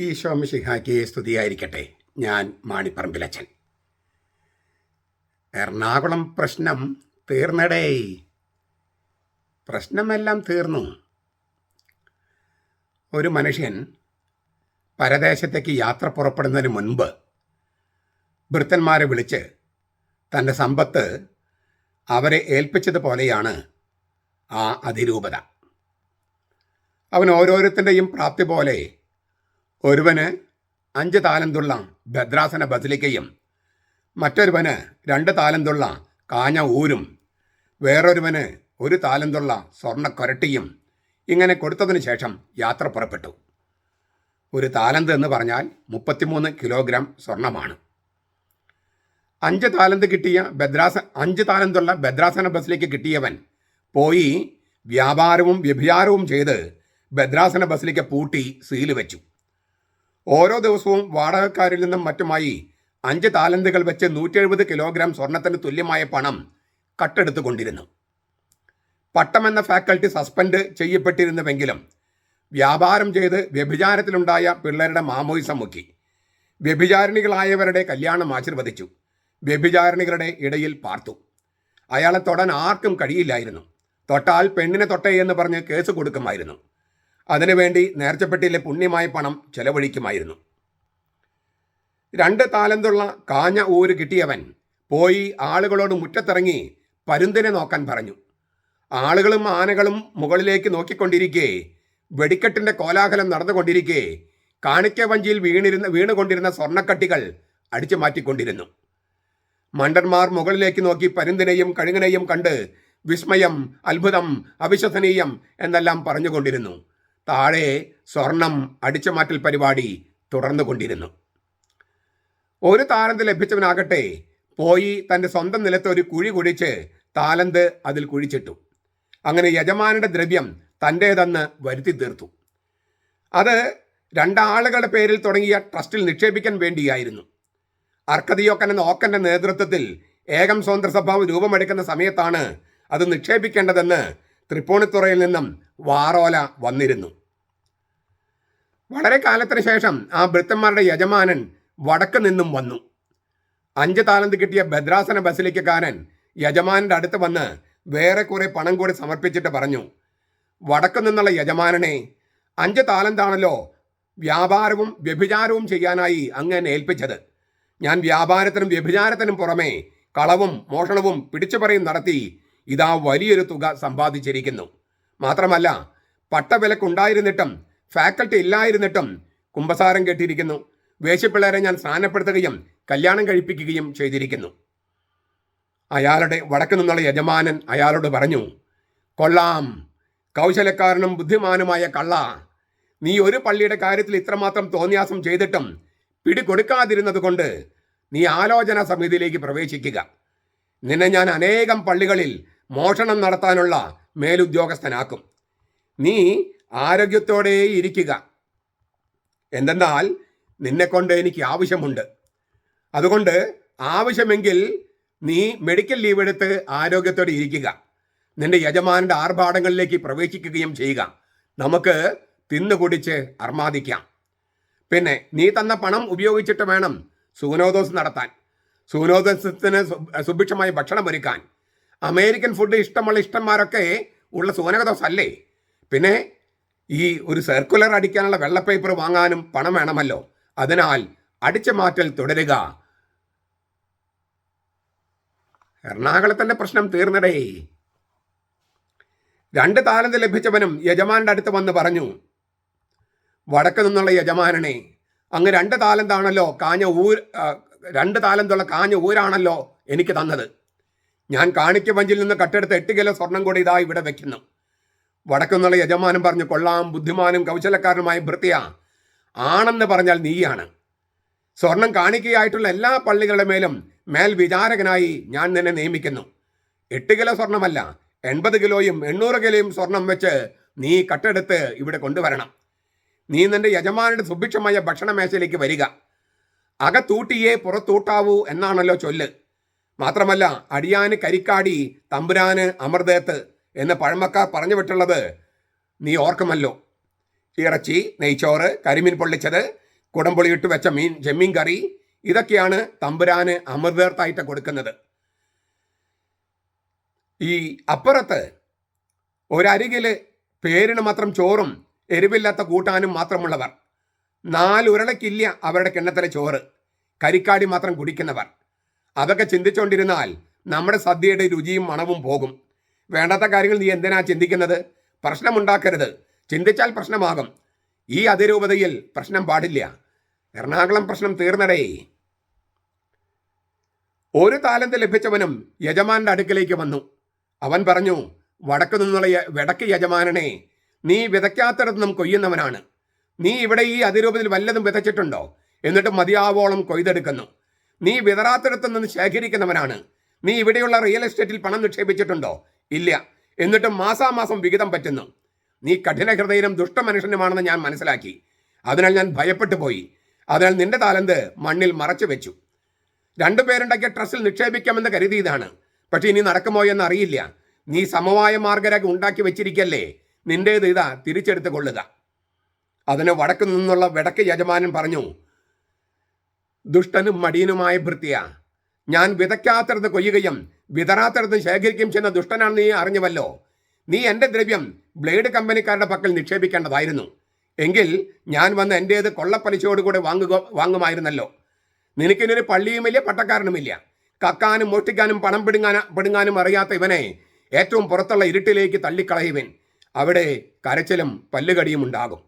ഈശോ മിശിഹായ്ക്ക് സ്തുതിയായിരിക്കട്ടെ. ഞാൻ മാണിപ്പറമ്പിലച്ചൻ എറണാകുളം പ്രശ്നം തീർന്നടേ. പ്രശ്നമെല്ലാം തീർന്നു. ഒരു മനുഷ്യൻ പരദേശത്തേക്ക് യാത്ര പുറപ്പെടുന്നതിന് മുൻപ് ഭൃത്തന്മാരെ വിളിച്ച് തന്റെ സമ്പത്ത് അവരെ ഏൽപ്പിച്ചതുപോലെയാണ് ആ അതിരൂപത. അവൻ ഓരോരുത്തന്റെയും പ്രാപ്തി പോലെ ഒരുവന് അഞ്ച് താലന്തുള്ള ഭദ്രാസന ബസിലിക്കയും മറ്റൊരുവന് രണ്ട് താലന്തുള്ള കാഞ്ഞ ഊരും വേറൊരുവന് ഒരു താലന്തുള്ള സ്വർണ കൊരട്ടിയും ഇങ്ങനെ കൊടുത്തതിന് ശേഷം യാത്ര പുറപ്പെട്ടു. ഒരു താലന്ത് എന്ന് പറഞ്ഞാൽ മുപ്പത്തിമൂന്ന് കിലോഗ്രാം സ്വർണമാണ്. അഞ്ച് താലന്ത് കിട്ടിയ ഭദ്രാസ അഞ്ച് താലന്തുള്ള ഭദ്രാസന ബസ്സിലേക്ക് കിട്ടിയവൻ പോയി വ്യാപാരവും വ്യഭിചാരവും ചെയ്ത് ഭദ്രാസന ബസ്സിലേക്ക് പൂട്ടി സീൽ വെച്ചു. ഓരോ ദിവസവും വാടകക്കാരിൽ നിന്നും മറ്റുമായി അഞ്ച് താലന്തുകൾ വെച്ച് നൂറ്റി എഴുപത് കിലോഗ്രാം സ്വർണത്തിന് തുല്യമായ പണം കട്ടെടുത്തുകൊണ്ടിരുന്നു. പട്ടം എന്ന ഫാക്കൽറ്റി സസ്പെൻഡ് ചെയ്യപ്പെട്ടിരുന്നുവെങ്കിലും വ്യാപാരം ചെയ്ത് വ്യഭിചാരത്തിലുണ്ടായ പിള്ളേരുടെ മാമോയിസം മുക്കി. വ്യഭിചാരിണികളായവരുടെ കല്യാണം ആശീർവദിച്ചു. വ്യഭിചാരിണികളുടെ ഇടയിൽ പാർത്തു. അയാളെ തൊടാൻ ആർക്കും കഴിയില്ലായിരുന്നു. തൊട്ടാൽ പെണ്ണിനെ തൊട്ടേ എന്ന് പറഞ്ഞ് കേസ് കൊടുക്കുമായിരുന്നു. അതിനുവേണ്ടി നേർച്ചപ്പെട്ടിയിലെ പുണ്യമായ പണം ചെലവഴിക്കുമായിരുന്നു. രണ്ട് താലന്തുള്ള കാഞ്ഞ ഊര് കിട്ടിയവൻ പോയി ആളുകളോട് മുറ്റത്തിറങ്ങി പരുന്തിനെ നോക്കാൻ പറഞ്ഞു. ആളുകളും ആനകളും മുകളിലേക്ക് നോക്കിക്കൊണ്ടിരിക്കെ വെടിക്കെട്ടിന്റെ കോലാഹലം നടന്നുകൊണ്ടിരിക്കെ കാണിക്ക വഞ്ചിയിൽ വീണിരുന്ന വീണുകൊണ്ടിരുന്ന സ്വർണക്കട്ടികൾ അടിച്ചു മാറ്റിക്കൊണ്ടിരുന്നു. മണ്ടന്മാർ മുകളിലേക്ക് നോക്കി പരുന്തിനെയും കഴുങ്ങനെയും കണ്ട് വിസ്മയം അത്ഭുതം അവിശ്വസനീയം എന്നെല്ലാം പറഞ്ഞുകൊണ്ടിരുന്നു. താഴെ സ്വർണം അടിച്ചുമാറ്റൽ പരിപാടി തുടർന്നുകൊണ്ടിരുന്നു. ഒരു താലന്ത് ലഭിച്ചവനാകട്ടെ പോയി തന്റെ സ്വന്തം നിലത്ത് ഒരു കുഴി കുഴിച്ച് താലന്ത് അതിൽ കുഴിച്ചിട്ടു. അങ്ങനെ യജമാനന്റെ ദ്രവ്യം തന്റേതെന്ന് വരുത്തി തീർത്തു. അത് രണ്ടാളുകളുടെ പേരിൽ തുടങ്ങിയ ട്രസ്റ്റിൽ നിക്ഷേപിക്കാൻ വേണ്ടിയായിരുന്നു. അർക്കതിയോക്കൻ എന്ന ഓക്കന്റെ നേതൃത്വത്തിൽ ഏകം സ്വതന്ത്ര സ്വഭാവം രൂപമെടുക്കുന്ന സമയത്താണ് അത് നിക്ഷേപിക്കേണ്ടതെന്ന് തൃപ്പൂണിത്തുറയിൽ നിന്നും വാറോല വന്നിരുന്നു. വളരെ കാലത്തിന് ശേഷം ആ ഭൃത്തന്മാരുടെ യജമാനൻ വടക്ക് നിന്നും വന്നു. അഞ്ച് താലന്ത് കിട്ടിയ ഭദ്രാസന ബസിലിക്കക്കാരൻ യജമാനന്റെ അടുത്ത് വന്ന് വേറെ കുറെ പണം കൂടി സമർപ്പിച്ചിട്ട് പറഞ്ഞു വടക്ക് നിന്നുള്ള യജമാനനെ അഞ്ച് താലന്താണല്ലോ വ്യാപാരവും വ്യഭിചാരവും ചെയ്യാനായി അങ്ങനെ ഏൽപ്പിച്ചത്. ഞാൻ വ്യാപാരത്തിനും വ്യഭിചാരത്തിനും പുറമേ കളവും മോഷണവും പിടിച്ചുപറിയും നടത്തി ഇതാ വലിയൊരു തുക സമ്പാദിച്ചിരിക്കുന്നു. മാത്രമല്ല പട്ടവിലക്കുണ്ടായിരുന്നിട്ടും ഫാക്കൽറ്റി ഇല്ലായിരുന്നിട്ടും കുമ്പസാരം കെട്ടിയിരിക്കുന്നു വേശ്യപ്പിള്ളേരെ ഞാൻ സ്ഥാനപ്പെടുത്തുകയും കല്യാണം കഴിപ്പിക്കുകയും ചെയ്തിരിക്കുന്നു. അയാളുടെ വടക്കു നിന്നുള്ള യജമാനൻ അയാളോട് പറഞ്ഞു കൊള്ളാം. കൗശലക്കാരനും ബുദ്ധിമാനുമായ കള്ള. നീ ഒരു പള്ളിയുടെ കാര്യത്തിൽ ഇത്രമാത്രം തോന്നിയാസം ചെയ്തിട്ടും പിടികൊടുക്കാതിരുന്നത് കൊണ്ട് നീ ആലോചന സമിതിയിലേക്ക് പ്രവേശിക്കുക. നിന്നെ ഞാൻ അനേകം പള്ളികളിൽ മോഷണം നടത്താനുള്ള മേലുദ്യോഗസ്ഥനാക്കും. നീ ആരോഗ്യത്തോടെ ഇരിക്കുക. എന്തെന്നാൽ നിന്നെക്കൊണ്ട് എനിക്ക് ആവശ്യമുണ്ട്. അതുകൊണ്ട് ആവശ്യമെങ്കിൽ നീ മെഡിക്കൽ ലീവ് എടുത്ത് ആരോഗ്യത്തോടെ ഇരിക്കുക. നിന്റെ യജമാനന്റെ ആർഭാടങ്ങളിലേക്ക് പ്രവേശിക്കുകയും ചെയ്യുക. നമുക്ക് തിന്നുകുടിച്ച് അർമാദിക്കാം. പിന്നെ നീ തന്ന പണം ഉപയോഗിച്ചിട്ട് വേണം സൂനോദോസ് നടത്താൻ. സൂനോദോസത്തിന് സുഭിക്ഷമായ ഭക്ഷണം ഒരുക്കാൻ. അമേരിക്കൻ ഫുഡ് ഇഷ്ടമുള്ള ഇഷ്ടന്മാരൊക്കെ ഉള്ള സൂനകദോസ് അല്ലേ പിന്നെ ഈ ഒരു സർക്കുലർ അടിക്കാനുള്ള വെള്ള പേപ്പർ വാങ്ങാനും പണം വേണമല്ലോ. അതിനാൽ അടിച്ചു മാറ്റൽ തുടരുക. എറണാകുളത്തിന്റെ പ്രശ്നം തീർന്നടേ. രണ്ട് താലന്ത് ലഭിച്ചവനും യജമാന്റെ അടുത്ത് വന്ന് പറഞ്ഞു വടക്ക് നിന്നുള്ള യജമാനനെ അങ്ങ് രണ്ട് താലന്താണല്ലോ കാഞ്ഞ ഊര് രണ്ട് താലന്തുള്ള കാഞ്ഞ ഊരാണല്ലോ എനിക്ക് തന്നത്. ഞാൻ കാണിക്ക വഞ്ചിൽ നിന്ന് കട്ടെടുത്ത് എട്ട് കിലോ സ്വർണം കൂടി ഇതാ ഇവിടെ വെക്കുന്നു. വടക്കുന്നുള്ള യജമാനും പറഞ്ഞു കൊള്ളാം ബുദ്ധിമാനും കൗശലക്കാരനുമായ ഭൃത്തിയ ആണെന്ന് പറഞ്ഞാൽ നീയാണ്. സ്വർണം കാണിക്കയായിട്ടുള്ള എല്ലാ പള്ളികളുടെ മേലും മേൽ വിചാരകനായി ഞാൻ നിന്നെ നിയമിക്കുന്നു. എട്ട് കിലോ സ്വർണമല്ല എൺപത് കിലോയും എണ്ണൂറ് കിലോയും സ്വർണം വെച്ച് നീ കട്ടെടുത്ത് ഇവിടെ കൊണ്ടുവരണം. നീ നിന്റെ യജമാനുടെ സുഭിക്ഷമായ ഭക്ഷണമേശയിലേക്ക് വരിക. അകത്തൂട്ടിയേ പുറത്തൂട്ടാവൂ എന്നാണല്ലോ ചൊല്ല്. മാത്രമല്ല അടിയാന് കരിക്കാടി തമ്പുരാന് അമൃതേത്ത് എന്ന് പഴമക്കാർ പറഞ്ഞു വിട്ടുള്ളത് നീ ഓർക്കുമല്ലോ. ഇറച്ചി നെയ്ച്ചോറ് കരിമീൻ പൊള്ളിച്ചത് കുടംപുളി ഇട്ട് വെച്ച മീൻ ചെമ്മീൻ കറി ഇതൊക്കെയാണ് തമ്പുരാന് അമൃതേർത്തായിട്ട് കൊടുക്കുന്നത്. ഈ അപ്പുറത്ത് ഒരരികിൽ പേരിന് മാത്രം ചോറും എരിവില്ലാത്ത കൂട്ടാനും മാത്രമുള്ളവർ. നാലുരളയ്ക്കില്ല അവരുടെ കിണ്ണത്തിലെ ചോറ് കരിക്കാടി മാത്രം കുടിക്കുന്നവർ. അതൊക്കെ ചിന്തിച്ചുകൊണ്ടിരുന്നാൽ നമ്മുടെ സദ്യയുടെ രുചിയും മണവും പോകും. വേണ്ടാത്ത കാര്യങ്ങൾ നീ എന്തിനാ ചിന്തിക്കുന്നത്? പ്രശ്നമുണ്ടാക്കരുത്. ചിന്തിച്ചാൽ പ്രശ്നമാകും. ഈ അതിരൂപതയിൽ പ്രശ്നം പാടില്ല. എറണാകുളം പ്രശ്നം തീർന്നടേ. ഒരു താലന്ത് ലഭിച്ചവനും യജമാന്റെ അടുക്കലേക്ക് വന്നു. അവൻ പറഞ്ഞു വടക്ക് നിന്നുള്ള വടക്ക് യജമാനനെ നീ വിതയ്ക്കാത്തിടത്തുനിന്നും കൊയ്യുന്നവനാണ്. നീ ഇവിടെ ഈ അതിരൂപത്തിൽ വല്ലതും വിതച്ചിട്ടുണ്ടോ? എന്നിട്ട് മതിയാവോളം കൊയ്തെടുക്കുന്നു. നീ വിതറാത്തിടത്തു നിന്ന് ശേഖരിക്കുന്നവനാണ്. നീ ഇവിടെയുള്ള റിയൽ എസ്റ്റേറ്റിൽ പണം നിക്ഷേപിച്ചിട്ടുണ്ടോ? ഇല്ല. എന്നിട്ടും മാസാമാസം വിഹിതം പറ്റുന്നു. നീ കഠിന ഹൃദയനും ദുഷ്ടമനുഷ്യനുമാണെന്ന് ഞാൻ മനസ്സിലാക്കി. അതിനാൽ ഞാൻ ഭയപ്പെട്ടു പോയി. അതിനാൽ നിന്റെ താലന്ത് മണ്ണിൽ മറച്ചു വെച്ചു. രണ്ടുപേരുണ്ടാക്കിയ ട്രസ്റ്റിൽ നിക്ഷേപിക്കാമെന്ന് കരുതിയതാണ് പക്ഷേ ഇനി നടക്കുമോ എന്ന് അറിയില്ല. നീ സമവായ മാർഗരേഖ ഉണ്ടാക്കി വെച്ചിരിക്കല്ലേ. നിന്റേത് ഇതാ തിരിച്ചെടുത്ത് കൊള്ളുക. അതിന് വടക്കു നിന്നുള്ള വടക്ക് യജമാനൻ പറഞ്ഞു ദുഷ്ടനും മടിയനുമായ ഭൃത്യ ഞാൻ വിതയ്ക്കാത്തടത്ത് കൊയ്യുകയും വിതറാത്തടത്ത് ശേഖരിക്കുകയും ചെയ്യുന്ന ദുഷ്ടനാണ് നീ അറിഞ്ഞുവല്ലോ. നീ എന്റെ ദ്രവ്യം ബ്ലേഡ് കമ്പനിക്കാരുടെ പക്കൽ നിക്ഷേപിക്കേണ്ടതായിരുന്നു. എങ്കിൽ ഞാൻ വന്ന് എന്റേത് കൊള്ളപ്പലിശയോടുകൂടെ വാങ്ങുക വാങ്ങുമായിരുന്നല്ലോ. നിനക്കിനൊരു പള്ളിയുമില്ല പട്ടക്കാരനുമില്ല. കക്കാനും മോഷ്ടിക്കാനും പണം പിടുങ്ങാനും പിടുങ്ങാനും അറിയാത്ത ഇവനെ ഏറ്റവും പുറത്തുള്ള ഇരുട്ടിലേക്ക് തള്ളിക്കളയുവൻ. അവിടെ കരച്ചിലും പല്ലുകടിയും ഉണ്ടാകും.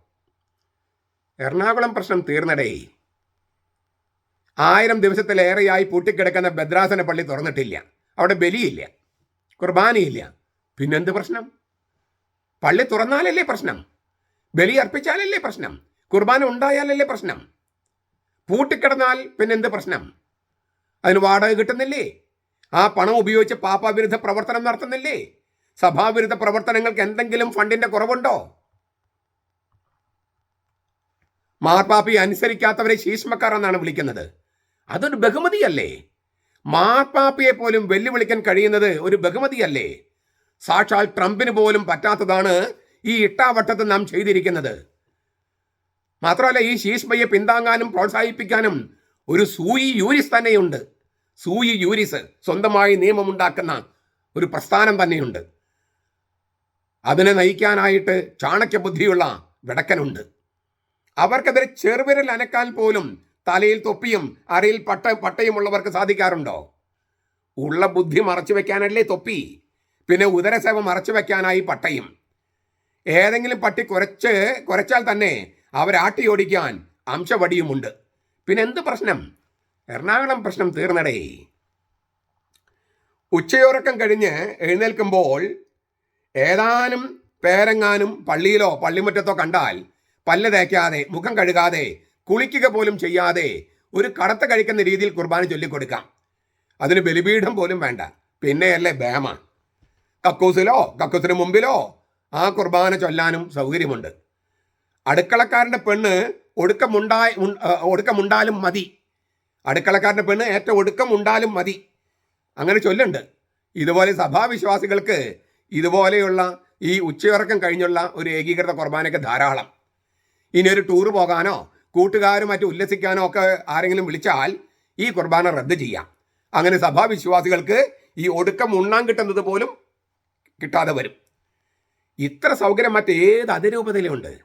എറണാകുളം പ്രശ്നം തീർന്നടേ. ആയിരം ദിവസത്തിലേറെയായി പൂട്ടിക്കിടക്കുന്ന ഭദ്രാസന പള്ളി തുറന്നിട്ടില്ല. അവിടെ ബലിയില്ല. കുർബാനയില്ല. പിന്നെന്ത് പ്രശ്നം? പള്ളി തുറന്നാലല്ലേ പ്രശ്നം? ബലി അർപ്പിച്ചാലല്ലേ പ്രശ്നം? കുർബാന ഉണ്ടായാലല്ലേ പ്രശ്നം? പൂട്ടിക്കിടന്നാൽ പിന്നെന്ത് പ്രശ്നം? അതിന് വാടക കിട്ടുന്നില്ലേ? ആ പണം ഉപയോഗിച്ച് പാപ്പാവിരുദ്ധ പ്രവർത്തനം നടത്തുന്നില്ലേ? സഭാവിരുദ്ധ പ്രവർത്തനങ്ങൾക്ക് എന്തെങ്കിലും ഫണ്ടിന്റെ കുറവുണ്ടോ? മാർപ്പാപ്പയെ അനുസരിക്കാത്തവരെ ശീഷ്മക്കാർ എന്നാണ് വിളിക്കുന്നത്. അതൊരു ബഹുമതിയല്ലേ? മാർപ്പാപ്പയെ പോലും വെല്ലുവിളിക്കാൻ കഴിയുന്നത് ഒരു ബഹുമതിയല്ലേ? സാക്ഷാൽ ട്രംപിന് പോലും പറ്റാത്തതാണ് ഈ ഇട്ടാവട്ടത്ത് നാം ചെയ്തിരിക്കുന്നത്. മാത്രമല്ല ഈ ശീഷ്മയെ പിന്താങ്ങാനും പ്രോത്സാഹിപ്പിക്കാനും ഒരു സൂയി യൂരിസ് തന്നെയുണ്ട്. സൂയി യൂരിസ് സ്വന്തമായി നിയമമുണ്ടാക്കുന്ന ഒരു പ്രസ്ഥാനം തന്നെയുണ്ട്. അതിനെ നയിക്കാനായിട്ട് ചാണക്യ ബുദ്ധിയുള്ള വിടക്കനുണ്ട്. അവർക്കെതിരെ ചെറുവിരൽ അനക്കാൻ പോലും തലയിൽ തൊപ്പിയും അരയിൽ പട്ട പട്ടയുമുള്ളവർക്ക് സാധിക്കാറുണ്ടോ? ഉള്ള ബുദ്ധി മറച്ചു വെക്കാനല്ലേ തൊപ്പി. പിന്നെ ഉദരസേവ മറച്ചു വെക്കാനായി പട്ടയും. ഏതെങ്കിലും പട്ടി കുരച്ച് കുറച്ചാൽ തന്നെ അവരാട്ടി ഓടിക്കാൻ അംശവടിയുമുണ്ട്. പിന്നെ എന്ത് പ്രശ്നം? എറണാകുളം പ്രശ്നം തീർന്നടേ. ഉച്ചയുറക്കം കഴിഞ്ഞ് എഴുന്നേൽക്കുമ്പോൾ ഏതാനും പേരെങ്ങാനും പള്ളിയിലോ പള്ളിമുറ്റത്തോ കണ്ടാൽ പല്ല് തേക്കാതെ മുഖം കഴുകാതെ കുളിക്കുക പോലും ചെയ്യാതെ ഒരു കടത്ത കഴിക്കുന്ന രീതിയിൽ കുർബാന ചൊല്ലിക്കൊടുക്കാം. അതിന് ബലിപീഠം പോലും വേണ്ട. പിന്നെയല്ലേ ബേമ കക്കൂസിലോ കക്കൂസിന് മുമ്പിലോ ആ കുർബാന ചൊല്ലാനും സൗകര്യമുണ്ട്. അടുക്കളക്കാരന്റെ പെണ്ണ് ഒടുക്കമുണ്ടായ ഒടുക്കമുണ്ടാലും മതി. അടുക്കളക്കാരന്റെ പെണ്ണ് ഏറ്റവും ഒടുക്കമുണ്ടാലും മതി. അങ്ങനെ ചൊല്ലുണ്ട്. ഇതുപോലെ സഭാവിശ്വാസികൾക്ക് ഇതുപോലെയുള്ള ഈ ഉച്ചയിറക്കം കഴിഞ്ഞുള്ള ഒരു ഏകീകൃത കുർബാനയ്ക്ക് ധാരാളം. ഇനി ഒരു ടൂർ പോകാനോ കൂട്ടുകാരും മറ്റു ഉല്ലസിക്കാനോ ഒക്കെ ആരെങ്കിലും വിളിച്ചാൽ ഈ കുർബാന റദ്ദ് ചെയ്യാം. അങ്ങനെ സഭാവിശ്വാസികൾക്ക് ഈ ഒടുക്കം ഉണ്ണാൻ കിട്ടുന്നത് പോലും കിട്ടാതെ വരും. ഇത്ര സൗകര്യം മറ്റേത് അതിരൂപതയിലുണ്ട്?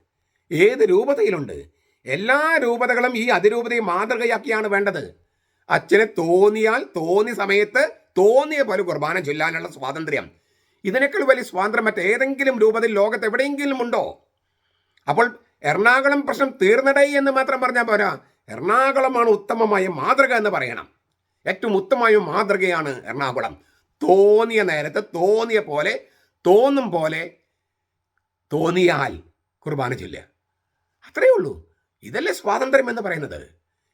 ഏത് രൂപതയിലുണ്ട്? എല്ലാ രൂപതകളും ഈ അതിരൂപതയെ മാതൃകയാക്കിയാണ് വേണ്ടത്. അച്ഛനെ തോന്നിയാൽ തോന്നിയ സമയത്ത് തോന്നിയ പോലെ കുർബാന ചൊല്ലാനുള്ള സ്വാതന്ത്ര്യം. ഇതിനേക്കാൾ വലിയ സ്വാതന്ത്ര്യം മറ്റേതെങ്കിലും രൂപത്തിൽ ലോകത്ത് എവിടെയെങ്കിലും ഉണ്ടോ? അപ്പോൾ എറണാകുളം പ്രശ്നം തീർന്നടേ എന്ന് മാത്രം പറഞ്ഞാൽ പോരാ. എറണാകുളമാണ് ഉത്തമമായ മാതൃക എന്ന് പറയണം. ഏറ്റവും ഉത്തമമായ മാതൃകയാണ് എറണാകുളം. തോന്നിയ നേരത്ത് തോന്നിയ പോലെ തോന്നും പോലെ തോന്നിയാൽ കുർബാന ചൊല്ലുക. അത്രയേ ഉള്ളൂ. ഇതല്ലേ സ്വാതന്ത്ര്യം എന്ന് പറയുന്നത്?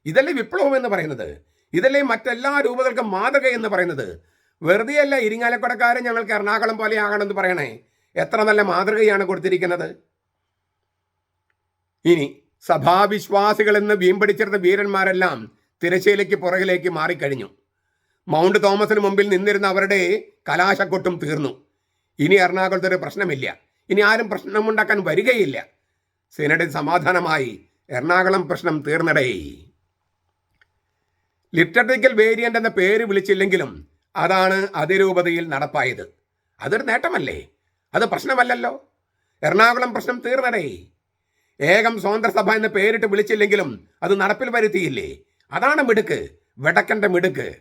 ഇതല്ലേ വിപ്ലവം എന്ന് പറയുന്നത്? ഇതല്ലേ മറ്റെല്ലാ രൂപതകൾക്കും മാതൃക എന്ന് പറയുന്നത്? വെറുതെയല്ല ഇരിങ്ങാലക്കുടക്കാരൻ ഞങ്ങൾക്ക് എറണാകുളം പോലെ ആകണമെന്ന് പറയണേ. എത്ര നല്ല മാതൃകയാണ് കൊടുത്തിരിക്കുന്നത്? ഇനി സഭാവിശ്വാസികൾ എന്ന് വീമ്പടിച്ചിരുന്ന വീരന്മാരെല്ലാം തിരശ്ശീലയ്ക്ക് പുറകിലേക്ക് മാറിക്കഴിഞ്ഞു. മൗണ്ട് തോമസിന് മുമ്പിൽ നിന്നിരുന്ന അവരുടെ കലാശക്കൊട്ടും തീർന്നു. ഇനി എറണാകുളത്ത് ഒരു പ്രശ്നമില്ല. ഇനി ആരും പ്രശ്നമുണ്ടാക്കാൻ വരികയില്ല. സിനഡിൽ സമാധാനമായി എറണാകുളം പ്രശ്നം തീർന്നടേ. ലിറ്ററേക്കൽ വേരിയന്റ് എന്ന പേര് വിളിച്ചില്ലെങ്കിലും അതാണ് അതിരൂപതയിൽ നടപ്പായത്. അതൊരു നേട്ടമല്ലേ? അത് പ്രശ്നമല്ലല്ലോ. എറണാകുളം പ്രശ്നം തീർന്നടേ. ഏകം സ്വതന്ത്രസഭ എന്ന് പേരിട്ട് വിളിച്ചില്ലെങ്കിലും അത് നടപ്പിൽ വരുത്തിയില്ലേ? അതാണ് മിടുക്ക്. വെടക്കന്റെ മിടുക്ക്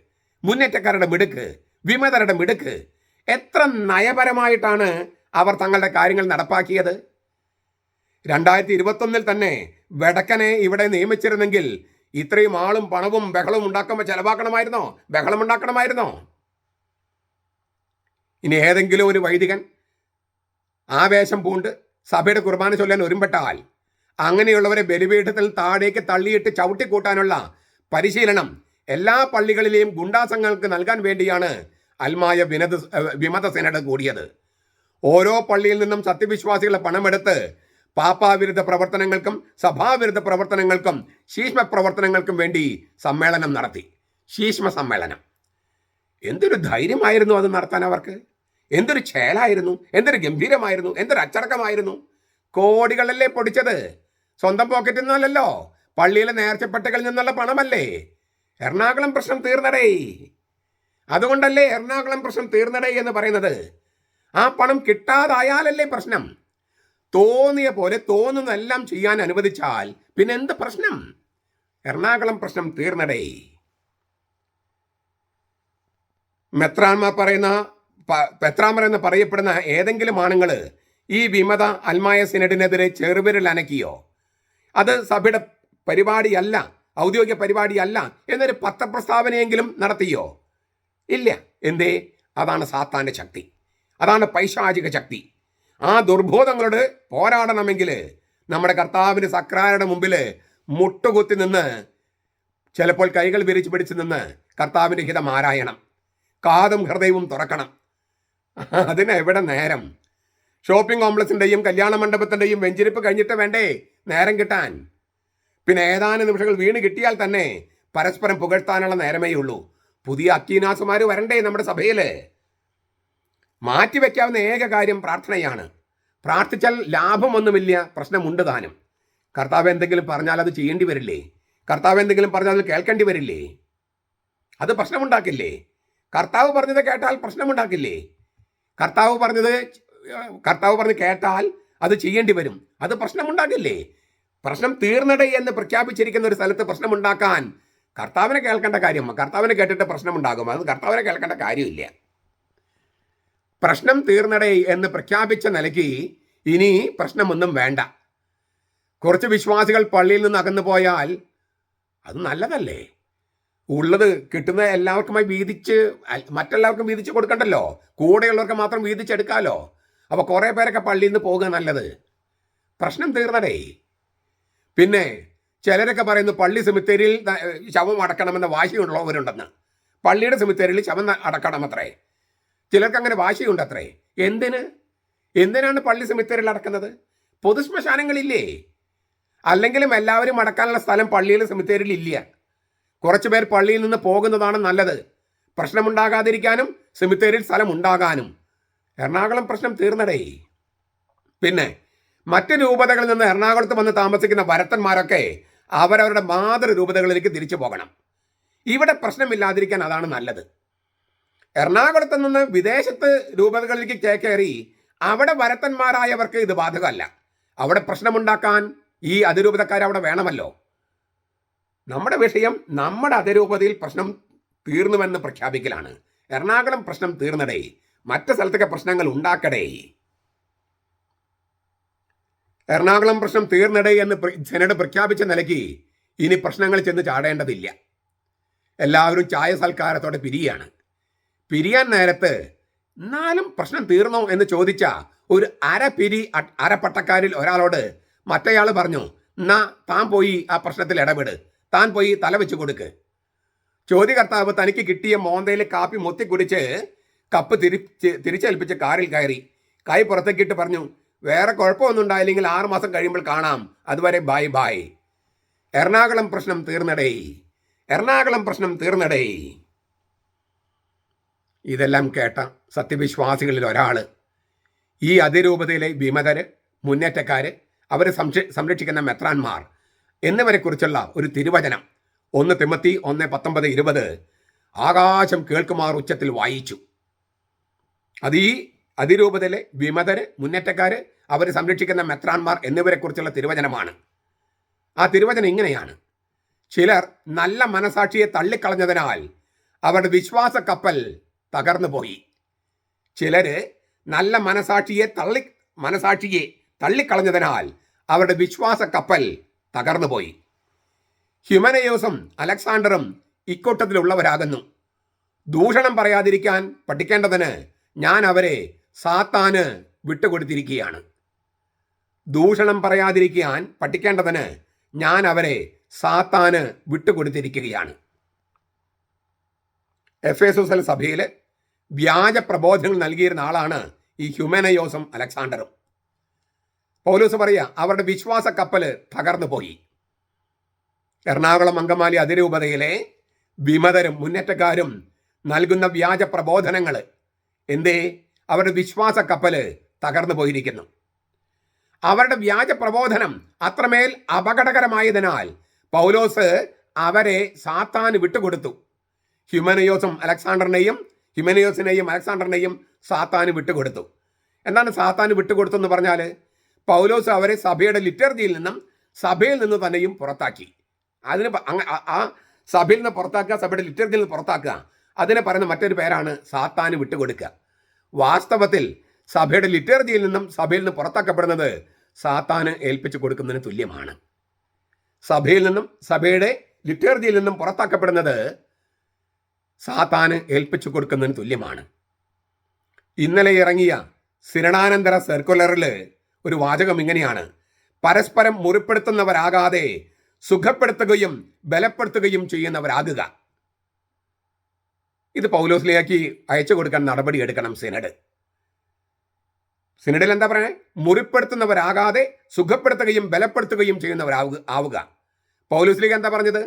മുന്നേറ്റക്കാരുടെ മിടുക്ക് വിമതരുടെ മിടുക്ക്. എത്ര നയപരമായിട്ടാണ് അവർ തങ്ങളുടെ കാര്യങ്ങൾ നടപ്പാക്കിയത്? രണ്ടായിരത്തി ഇരുപത്തൊന്നിൽ തന്നെ വെടക്കനെ ഇവിടെ നിയമിച്ചിരുന്നെങ്കിൽ ഇത്രയും ആളും പണവും ബഹളവും ഉണ്ടാക്കുമ്പോൾ ചെലവാക്കണമായിരുന്നോ? ബഹളം ഉണ്ടാക്കണമായിരുന്നോ? ഇനി ഏതെങ്കിലും ഒരു വൈദികൻ ആവേശം പൂണ്ട് സഭയുടെ കുർബാന ചൊല്ലാൻ ഒരുമ്പെട്ടാൽ അങ്ങനെയുള്ളവരെ ബലിപീഠത്തിൽ താഴേക്ക് തള്ളിയിട്ട് ചവിട്ടിക്കൂട്ടാനുള്ള പരിശീലനം എല്ലാ പള്ളികളിലെയും ഗുണ്ടാസംഘങ്ങൾക്ക് നൽകാൻ വേണ്ടിയാണ് അൽമായ വിനത വിമത സെനഡ് കൂടിയത്. ഓരോ പള്ളിയിൽ നിന്നും സത്യവിശ്വാസികളെ പണമെടുത്ത് പാപ്പാവിരുദ്ധ പ്രവർത്തനങ്ങൾക്കും സഭാവിരുദ്ധ പ്രവർത്തനങ്ങൾക്കും ശീഷ്മ പ്രവർത്തനങ്ങൾക്കും വേണ്ടി സമ്മേളനം നടത്തി. ശീഷ്മ സമ്മേളനം. എന്തൊരു ധൈര്യമായിരുന്നു അത് നടത്താൻ അവർക്ക്? എന്തൊരു ചേലായിരുന്നു എന്തൊരു ഗംഭീരമായിരുന്നു? എന്തൊരു അച്ചടക്കമായിരുന്നു? കോടികളല്ലേ പൊടിച്ചത്? സ്വന്തം പോക്കറ്റിൽ നിന്നല്ലല്ലോ. പള്ളിയിലെ നേർച്ചപ്പെട്ടകളിൽ നിന്നുള്ള പണമല്ലേ? എറണാകുളം പ്രശ്നം തീർന്നടേ. അതുകൊണ്ടല്ലേ എറണാകുളം പ്രശ്നം തീർന്നടേ എന്ന് പറയുന്നത്? ആ പണം കിട്ടാതായാലല്ലേ പ്രശ്നം? തോന്നിയ പോലെ തോന്നുന്നതെല്ലാം ചെയ്യാൻ അനുവദിച്ചാൽ പിന്നെ എന്ത് പ്രശ്നം? എറണാകുളം പ്രശ്നം തീർന്നടേ. മെത്രാന്മാർ പറയുന്ന പെത്രാമർ എന്ന് പറയപ്പെടുന്ന ഏതെങ്കിലും ആണുങ്ങൾ ഈ വിമത അൽമായ സിനഡിനെതിരെ ചെറുവിരൽ അനക്കിയോ അത് സഭയുടെ പരിപാടിയല്ല ഔദ്യോഗിക പരിപാടിയല്ല എന്നൊരു പത്രപ്രസ്താവനയെങ്കിലും നടത്തിയോ? ഇല്ല. എന്തേ? അതാണ് സാത്താന്റെ ശക്തി. അതാണ് പൈശാചിക ശക്തി. ആ ദുർബോധങ്ങളോട് പോരാടണമെങ്കിൽ നമ്മുടെ കർത്താവിന് സക്രാരുടെ മുമ്പിൽ മുട്ടുകുത്തി നിന്ന് ചിലപ്പോൾ കൈകൾ വിരിച്ച് പിടിച്ച് നിന്ന് കർത്താവിന്റെ ഹിതം ആരായണം. കാതും ഹൃദയവും തുറക്കണം. അതിന് എവിടെ നേരം? ഷോപ്പിംഗ് കോംപ്ലക്സിന്റെയും കല്യാണ മണ്ഡപത്തിന്റെയും വെഞ്ചിരിപ്പ് കഴിഞ്ഞിട്ട് വേണ്ടേ? നേരം കിട്ടാൻ. പിന്നെ ഏതാനും നിമിഷങ്ങൾ വീണ് കിട്ടിയാൽ തന്നെ പരസ്പരം പുകഴ്ത്താനുള്ള നേരമേ ഉള്ളൂ. പുതിയ അക്കീനാസുമാർ വരണ്ടേ നമ്മുടെ സഭയിൽ മാറ്റിവെക്കാവുന്ന ഏക കാര്യം പ്രാർത്ഥനയാണ്. പ്രാർത്ഥിച്ചാൽ ലാഭമൊന്നുമില്ല പ്രശ്നമുണ്ട് താനും. കർത്താവ് എന്തെങ്കിലും പറഞ്ഞാൽ അത് ചെയ്യേണ്ടി വരില്ലേ? കർത്താവ് എന്തെങ്കിലും പറഞ്ഞാൽ അത് കേൾക്കേണ്ടി വരില്ലേ? അത് പ്രശ്നമുണ്ടാക്കില്ലേ? കർത്താവ് പറഞ്ഞത് കേട്ടാൽ പ്രശ്നമുണ്ടാക്കില്ലേ? കർത്താവ് പറഞ്ഞത് കർത്താവ് പറഞ്ഞ് കേട്ടാൽ അത് ചെയ്യേണ്ടി വരും. അത് പ്രശ്നമുണ്ടാകില്ലേ? പ്രശ്നം തീർന്നടേ എന്ന് പ്രഖ്യാപിച്ചിരിക്കുന്ന ഒരു സ്ഥലത്ത് പ്രശ്നമുണ്ടാക്കാൻ കർത്താവിനെ കേൾക്കേണ്ട കാര്യം കർത്താവിനെ കേട്ടിട്ട് പ്രശ്നമുണ്ടാകും. അത് കർത്താവിനെ കേൾക്കേണ്ട കാര്യമില്ല. പ്രശ്നം തീർന്നടേ എന്ന് പ്രഖ്യാപിച്ച നിലയ്ക്ക് ഇനി പ്രശ്നമൊന്നും വേണ്ട. കുറച്ച് വിശ്വാസികൾ പള്ളിയിൽ നിന്ന് അകന്നു പോയാൽ അത് നല്ലതല്ലേ? ഉള്ളത് കിട്ടുന്ന എല്ലാവർക്കുമായി വീതിച്ച് മറ്റെല്ലാവർക്കും വീതിച്ച് കൊടുക്കണ്ടല്ലോ? കൂടെയുള്ളവർക്ക് മാത്രം വീതിച്ചെടുക്കാമല്ലോ അപ്പോൾ കുറേ പേരൊക്കെ പള്ളിയിൽ നിന്ന് പോകുക നല്ലത്. പ്രശ്നം തീർന്നടേ. പിന്നെ ചിലരൊക്കെ പറയുന്നു പള്ളി സെമിത്തേരിയിൽ ശവം അടക്കണമെന്ന വാശിയുള്ളവരുണ്ടെന്ന്. പള്ളിയുടെ സെമിത്തേരിയിൽ ശവം അടക്കണം അത്രേ ചിലർക്ക് അങ്ങനെ വാശിയുണ്ട് അത്രേ എന്തിന്? എന്തിനാണ് പള്ളി സെമിത്തേരിയിൽ അടക്കുന്നത്? പൊതുശ്മശാനങ്ങളില്ലേ? അല്ലെങ്കിലും എല്ലാവരും അടക്കാനുള്ള സ്ഥലം പള്ളിയിലെ സെമിത്തേരിയിൽ ഇല്ല. കുറച്ച് പേർ പള്ളിയിൽ നിന്ന് പോകുന്നതാണ് നല്ലത്. പ്രശ്നമുണ്ടാകാതിരിക്കാനും സെമിത്തേരിയിൽ സ്ഥലം ഉണ്ടാകാനും എറണാകുളം പ്രശ്നം തീർന്നടേ. പിന്നെ മറ്റ് രൂപതകളിൽ നിന്ന് എറണാകുളത്ത് വന്ന് താമസിക്കുന്ന വരത്തന്മാരൊക്കെ അവരവരുടെ മാതൃരൂപതകളിലേക്ക് തിരിച്ചു പോകണം. ഇവിടെ പ്രശ്നമില്ലാതിരിക്കാൻ അതാണ് നല്ലത്. എറണാകുളത്ത് നിന്ന് വിദേശത്ത് രൂപതകളിലേക്ക് ചേക്കേറി അവിടെ വരത്തന്മാരായവർക്ക് ഇത് ബാധകമല്ല. അവിടെ പ്രശ്നമുണ്ടാക്കാൻ ഈ അതിരൂപതക്കാർ അവിടെ വേണമല്ലോ. നമ്മുടെ വിഷയം നമ്മുടെ അതിരൂപതയിൽ പ്രശ്നം തീർന്നുവെന്ന് പ്രഖ്യാപിക്കലാണ്. എറണാകുളം പ്രശ്നം തീർന്നടേ. മറ്റ് സ്ഥലത്തൊക്കെ പ്രശ്നങ്ങൾ ഉണ്ടാക്കടേ. എറണാകുളം പ്രശ്നം തീർന്നടേ എന്ന് സെനറ്റ് പ്രഖ്യാപിച്ച നിലയ്ക്ക് ഇനി പ്രശ്നങ്ങൾ ചെന്ന് ചാടേണ്ടതില്ല. എല്ലാവരും ചായ സൽക്കാരത്തോടെ പിരിയാണ്. പിരിയാൻ നേരത്ത് എന്നാലും പ്രശ്നം തീർന്നോ എന്ന് ചോദിച്ച ഒരു അര പിരി അരപ്പട്ടക്കാരിൽ ഒരാളോട് മറ്റേയാൾ പറഞ്ഞു എന്നാ താൻ പോയി ആ പ്രശ്നത്തിൽ ഇടപെട്. താൻ പോയി തല വെച്ച് കൊടുക്ക്. ചോദ്യകർത്താവ് തനിക്ക് കിട്ടിയ മോന്തയിൽ കാപ്പി മൊത്തി കുടിച്ച് കപ്പ് തിരി തിരിച്ചേൽപ്പിച്ച് കാറിൽ കയറി. കൈ പുറത്തേക്കിട്ട് പറഞ്ഞു വേറെ കുഴപ്പമൊന്നും ഉണ്ടായില്ലെങ്കിൽ ആറ് മാസം കഴിയുമ്പോൾ കാണാം. അതുവരെ ബൈ ബായ് എറണാകുളം പ്രശ്നം തീർന്നടേ. എറണാകുളം പ്രശ്നം തീർന്നടേ. ഇതെല്ലാം കേട്ട സത്യവിശ്വാസികളിൽ ഒരാൾ ഈ അതിരൂപതയിലെ വിമതര് മുന്നേറ്റക്കാർ അവർ സംരക്ഷിക്കുന്ന മെത്രാന്മാർ എന്നിവരെക്കുറിച്ചുള്ള ഒരു തിരുവചനം ഒന്ന് തിമ്മത്തി ഒന്ന് പത്തൊമ്പത് ഇരുപത് ആകാശം കേൾക്കുമാർ ഉച്ചത്തിൽ വായിച്ചു. അത് ഈ അതിരൂപതയിലെ വിമതര് മുന്നേറ്റക്കാര് അവർ സംരക്ഷിക്കുന്ന മെത്രാന്മാർ എന്നിവരെക്കുറിച്ചുള്ള തിരുവചനമാണ്. ആ തിരുവചനം ഇങ്ങനെയാണ്. ചിലർ നല്ല മനസാക്ഷിയെ തള്ളിക്കളഞ്ഞതിനാൽ അവരുടെ വിശ്വാസ കപ്പൽ തകർന്നു പോയി ചിലര് നല്ല മനസാക്ഷിയെ തള്ളി മനസാക്ഷിയെ തള്ളിക്കളഞ്ഞതിനാൽ അവരുടെ വിശ്വാസ കപ്പൽ തകർന്നു പോയി ഹ്യുമനയോസും അലക്സാണ്ടറും ഇക്കൂട്ടത്തിലുള്ളവരാകുന്നു. ദൂഷണം പറയാതിരിക്കാൻ പഠിക്കേണ്ടതിന് ഞാൻ അവരെ സാത്താന് വിട്ടുകൊടുത്തിരിക്കുകയാണ് ദൂഷണം പറയാതിരിക്കാൻ പഠിക്കേണ്ടതിന് ഞാൻ അവരെ സാത്താന് വിട്ടുകൊടുത്തിരിക്കുകയാണ്. എഫ് എസ് എൽ സഭയിൽ വ്യാജ പ്രബോധനങ്ങൾ നൽകിയിരുന്ന ആളാണ് ഈ ഹ്യൂമനയോസും അലക്സാണ്ടറും. പൗലൂസ് പറയുക അവരുടെ വിശ്വാസ കപ്പൽ തകർന്നു പോയി. എറണാകുളം അങ്കമാലി അതിരൂപതയിലെ വിമതരും മുന്നേറ്റക്കാരും നൽകുന്ന വ്യാജ പ്രബോധനങ്ങൾ എന്തേ? അവരുടെ വിശ്വാസ കപ്പൽ തകർന്നു പോയിരിക്കുന്നു. അവരുടെ വ്യാജ പ്രബോധനം അത്രമേൽ അപകടകരമായതിനാൽ പൗലോസ് അവരെ സാത്താന് വിട്ടുകൊടുത്തു. ഹ്യൂമനയോസും അലക്സാണ്ടറിനെയും ഹ്യൂമനയോസിനെയും അലക്സാണ്ടറിനെയും സാത്താന് വിട്ടുകൊടുത്തു. എന്താണ് സാത്താന് വിട്ടുകൊടുത്തു എന്ന് പറഞ്ഞാൽ പൗലോസ് അവരെ സഭയുടെ ലിറ്റർജിയിൽ നിന്നും സഭയിൽ നിന്ന് തന്നെയും പുറത്താക്കി. അതിന് ആ സഭയിൽ നിന്ന് പുറത്താക്കുക സഭയുടെ ലിറ്റർജിയിൽ നിന്ന് പുറത്താക്കുക അതിനെ പറയുന്ന മറ്റൊരു പേരാണ് സാത്താന് വിട്ടുകൊടുക്കുക. വാസ്തവത്തിൽ സഭയുടെ ലിറ്റർജിയിൽ നിന്നും സഭയിൽ നിന്ന് പുറത്താക്കപ്പെടുന്നത് സാത്താന് ഏൽപ്പിച്ചു കൊടുക്കുന്നതിന് തുല്യമാണ്. സഭയിൽ നിന്നും സഭയുടെ ലിറ്റർജിയിൽ നിന്നും പുറത്താക്കപ്പെടുന്നത് സാത്താന് ഏൽപ്പിച്ചു കൊടുക്കുന്നതിന് തുല്യമാണ്. ഇന്നലെ ഇറങ്ങിയ സിരണാനന്തര സർക്കുലറിൽ ഒരു വാചകം ഇങ്ങനെയാണ്. പരസ്പരം മുറിപ്പെടുത്തുന്നവരാകാതെ സുഖപ്പെടുത്തുകയും ബലപ്പെടുത്തുകയും ചെയ്യുന്നവരാകുക. ഇത് പൗലോസിലേക്ക് അയച്ചു കൊടുക്കാൻ നടപടി എടുക്കണം സിനഡ്. സിനഡിൽ എന്താ പറയണേ? മുറിപ്പെടുത്തുന്നവരാകാതെ സുഖപ്പെടുത്തുകയും ബലപ്പെടുത്തുകയും ചെയ്യുന്നവരാവുക ആവുക. പൗലോസിലേക്ക് എന്താ പറഞ്ഞത്?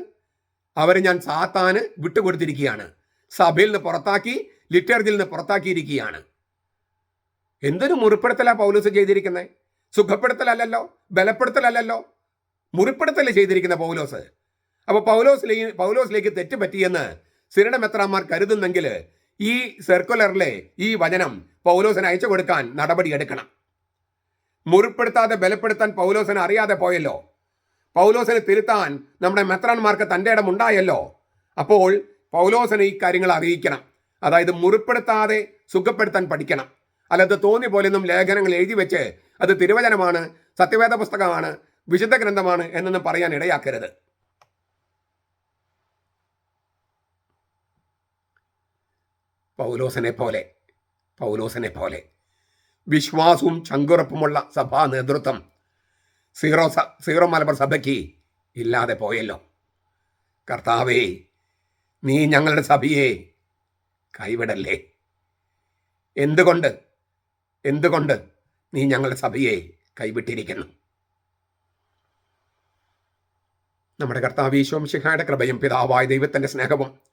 അവർ ഞാൻ സാത്താന് വിട്ടുകൊടുത്തിരിക്കുകയാണ്. സഭയിൽ നിന്ന് പുറത്താക്കി ലിറ്റർജിൽ നിന്ന് പുറത്താക്കിയിരിക്കുകയാണ്. എന്തൊരു മുറിപ്പെടുത്തലാണ് പൗലോസ് ചെയ്തിരിക്കുന്നത് സുഖപ്പെടുത്തലല്ലല്ലോ ബലപ്പെടുത്തലല്ലല്ലോ. മുറിപ്പെടുത്തൽ ചെയ്തിരിക്കുന്ന പൗലോസ്. അപ്പോൾ പൗലോസിലേക്ക് പൗലോസിലേക്ക് തെറ്റ് പറ്റിയെന്ന് സിരണ മെത്രാന്മാർ കരുതുന്നെങ്കിൽ ഈ സർക്കുലറിലെ ഈ വചനം പൗലോസിന് അയച്ചു കൊടുക്കാൻ നടപടി എടുക്കണം. മുറിപ്പെടുത്താതെ ബലപ്പെടുത്താൻ പൗലോസിന് അറിയാതെ പോയല്ലോ. പൗലോസിനെ തിരുത്താൻ നമ്മുടെ മെത്രാന്മാർക്ക് തന്റെ ഇടം ഉണ്ടായല്ലോ. അപ്പോൾ പൗലോസിനെ ഈ കാര്യങ്ങൾ അറിയിക്കണം. അതായത് മുറിപ്പെടുത്താതെ സുഖപ്പെടുത്താൻ പഠിക്കണം. അല്ലാതെ തോന്നി പോലെയൊന്നും ലേഖനങ്ങൾ എഴുതി വെച്ച് അത് തിരുവചനമാണ് സത്യവേദ പുസ്തകമാണ് വിശുദ്ധ ഗ്രന്ഥമാണ് എന്നൊന്നും പറയാൻ ഇടയാക്കരുത്. പൗലോസിനെ പോലെ പൗലോസനെ പോലെ. വിശ്വാസവും ചങ്കുറപ്പുമുള്ള സഭാ നേതൃത്വം സീറോ സീറോ മലബാർ സഭയ്ക്ക് ഇല്ലാതെ പോയല്ലോ. കർത്താവേ നീ ഞങ്ങളുടെ സഭയെ കൈവിടല്ലേ? എന്തുകൊണ്ട് എന്തുകൊണ്ട് നീ ഞങ്ങളുടെ സഭയെ കൈവിട്ടിരിക്കുന്നു? നമ്മുടെ കർത്താവ് ഈശോംശിഖായുടെ കൃപയും പിതാവായ ദൈവത്തിന്റെ സ്നേഹവും